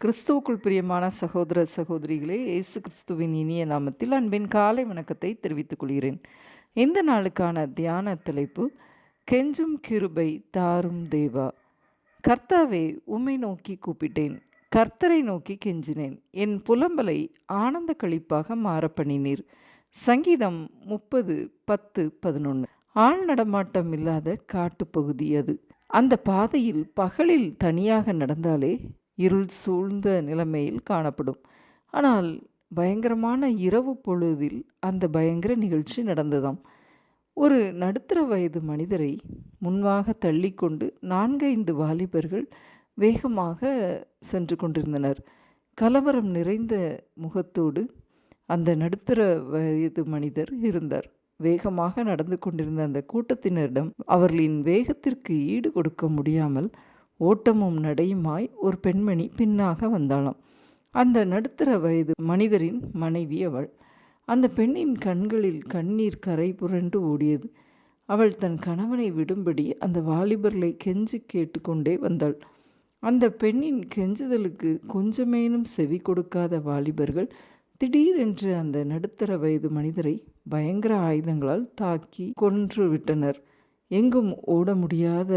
கிறிஸ்துவுக்குள் பிரியமான சகோதர சகோதரிகளே இயேசு கிறிஸ்துவின் இனிய நாமத்தில் அன்பின் காலை வணக்கத்தை தெரிவித்துக் கொள்கிறேன். இந்த நாளுக்கான தியான தலைப்பு கெஞ்சும் கிருபை தாரும் தேவா. கர்த்தாவே உம்மை நோக்கி கூப்பிட்டேன். கர்த்தரை நோக்கி கெஞ்சினேன். என் புலம்பலை ஆனந்த கழிப்பாக மாற பண்ணினீர். சங்கீதம் முப்பது பத்து பதினொன்று ஆள் நடமாட்டம் இல்லாத காட்டுப்பகுதி அது. அந்த பாதையில் பகலில் தனியாக நடந்தாலே இருள் சூழ்ந்த நிலைமையில் காணப்படும். ஆனால் பயங்கரமான இரவு பொழுதில் அந்த பயங்கர நிகழ்ச்சி நடந்ததாம். ஒரு நடுத்தர வயது மனிதரை முன்பாக தள்ளிக்கொண்டு நான்கைந்து வாலிபர்கள் வேகமாக சென்று கொண்டிருந்தனர். கலவரம் நிறைந்த முகத்தோடு அந்த நடுத்தர வயது மனிதர் இருந்தார். வேகமாக நடந்து கொண்டிருந்த அந்த கூட்டத்தினரிடம் அவர்களின் வேகத்திற்கு ஈடு கொடுக்க முடியாமல் ஓட்டமும் நடையுமாய் ஒரு பெண்மணி பின்னாக வந்தாளாம். அந்த நடுத்தர வயது மனிதரின் மனைவி அவள். அந்த பெண்ணின் கண்களில் கண்ணீர் கரை புரண்டு ஓடியது. அவள் தன் கணவனை விடும்படி அந்த வாலிபர்களை கெஞ்சி கேட்டுக்கொண்டே வந்தாள். அந்த பெண்ணின் கெஞ்சுதலுக்கு கொஞ்சமேனும் செவி கொடுக்காத வாலிபர்கள் திடீரென்று அந்த நடுத்தர வயது மனிதரை பயங்கர ஆயுதங்களால் தாக்கி கொன்று விட்டனர். எங்கும் ஓட முடியாத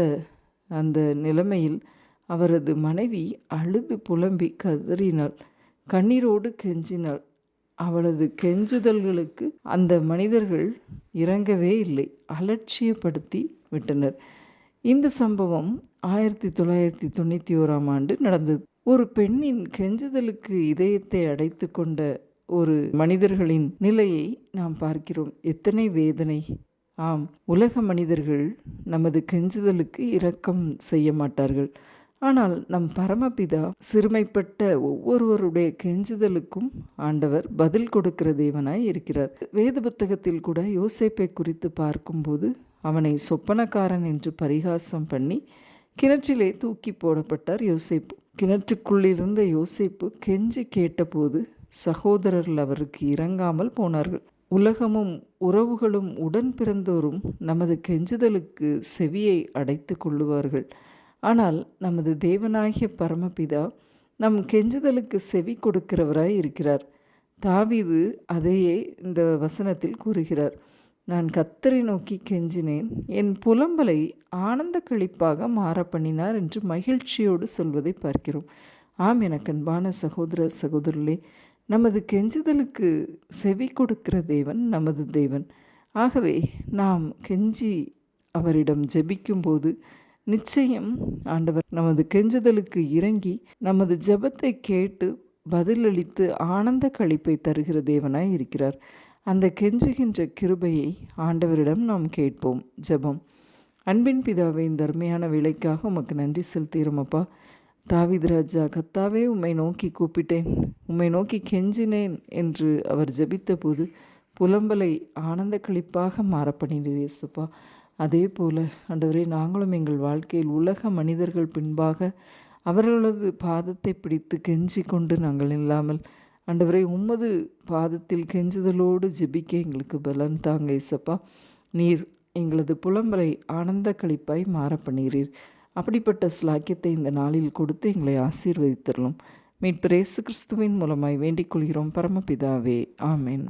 அந்த நிலைமையில் அவரது மனைவி அழுது புலம்பி கதறினாள். கண்ணீரோடு கெஞ்சினாள். அவளது கெஞ்சுதல்களுக்கு அந்த மனிதர்கள் இறங்கவே இல்லை. அலட்சியப்படுத்தி விட்டனர். இந்த சம்பவம் ஆயிரத்தி தொள்ளாயிரத்தி தொண்ணூற்றி ஓராம் ஆண்டு நடந்தது. ஒரு பெண்ணின் கெஞ்சுதலுக்கு இதயத்தை அடைத்து கொண்ட ஒரு மனிதர்களின் நிலையை நாம் பார்க்கிறோம். எத்தனை வேதனை ஆம் உலக மனிதர்கள் நமது கெஞ்சுதலுக்கு இரக்கம் செய்ய மாட்டார்கள். ஆனால் நம் பரமபிதா சிறுமைப்பட்ட ஒவ்வொருவருடைய கெஞ்சுதலுக்கும் ஆண்டவர் பதில் கொடுக்கிற தேவனாய் இருக்கிறார். வேத புத்தகத்தில் கூட யோசேப்பை குறித்து பார்க்கும்போது அவனை சொப்பனக்காரன் என்று பரிகாசம் பண்ணி கிணற்றிலே தூக்கி போடப்பட்டார் யோசேப்பு. கிணற்றுக்குள்ளிருந்த யோசேப்பு கெஞ்சி கேட்டபோது சகோதரர்கள் அவருக்கு இறங்காமல் போனார்கள். உலகமும் உறவுகளும் உடன் பிறந்தோரும் நமது கெஞ்சுதலுக்கு செவியை அடைத்து கொள்ளுவார்கள். ஆனால் நமது தேவனாகிய பரமபிதா நம் கெஞ்சுதலுக்கு செவி கொடுக்கிறவராய் இருக்கிறார். தாவிது அதையே இந்த வசனத்தில் கூறுகிறார். நான் கத்தரை நோக்கி கெஞ்சினேன். என் புலம்பலை ஆனந்த கழிப்பாக மாற பண்ணினார் என்று மகிழ்ச்சியோடு சொல்வதை பார்க்கிறோம். ஆம் எனக்கு அன்பான சகோதர சகோதரர்களே நமது கெஞ்சுதலுக்கு செவி கொடுக்கிற தேவன் நமது தேவன். ஆகவே நாம் கெஞ்சி அவரிடம் ஜெபிக்கும்போது நிச்சயம் ஆண்டவர் நமது கெஞ்சுதலுக்கு இறங்கி நமது ஜெபத்தை கேட்டு பதிலளித்து ஆனந்த கழிப்பை தருகிற தேவனாய் இருக்கிறார். அந்த கெஞ்சுகின்ற கிருபையை ஆண்டவரிடம் நாம் கேட்போம் ஜெபம். அன்பின் பிதாவை இந்த அருமையான வேலைக்காக உமக்கு நன்றி செலுத்துகிறோமப்பா தாவித் ராஜா கத்தாவே உம்மை நோக்கி கூப்பிட்டேன். உம்மை நோக்கி கெஞ்சினேன் என்று அவர் ஜபித்தபோது புலம்பலை ஆனந்த கழிப்பாக மாறப்படினீர் இயேசுப்பா. அதே போல ஆண்டவரே நாங்களும் எங்கள் வாழ்க்கையில் உலக மனிதர்கள் பின்பாக அவர்களது பாதத்தை பிடித்து கெஞ்சி கொண்டு நாங்கள் இல்லாமல் ஆண்டவரை உமது பாதத்தில் கெஞ்சுதலோடு ஜெபிக்க எங்களுக்கு பலன் தாங்க இசப்பா நீர் எங்களது புலம்பலை ஆனந்த கழிப்பாய் மாற பண்ணுகிறீர் அப்படிப்பட்ட ஸ்லாக்கியத்தை இந்த நாளில் கொடுத்து எங்களை ஆசீர்வதித்தரலும் மீட்பிரேசு கிறிஸ்துவின் மூலமாய் வேண்டிக் கொள்கிறோம். பரமபிதாவே ஆமேன்.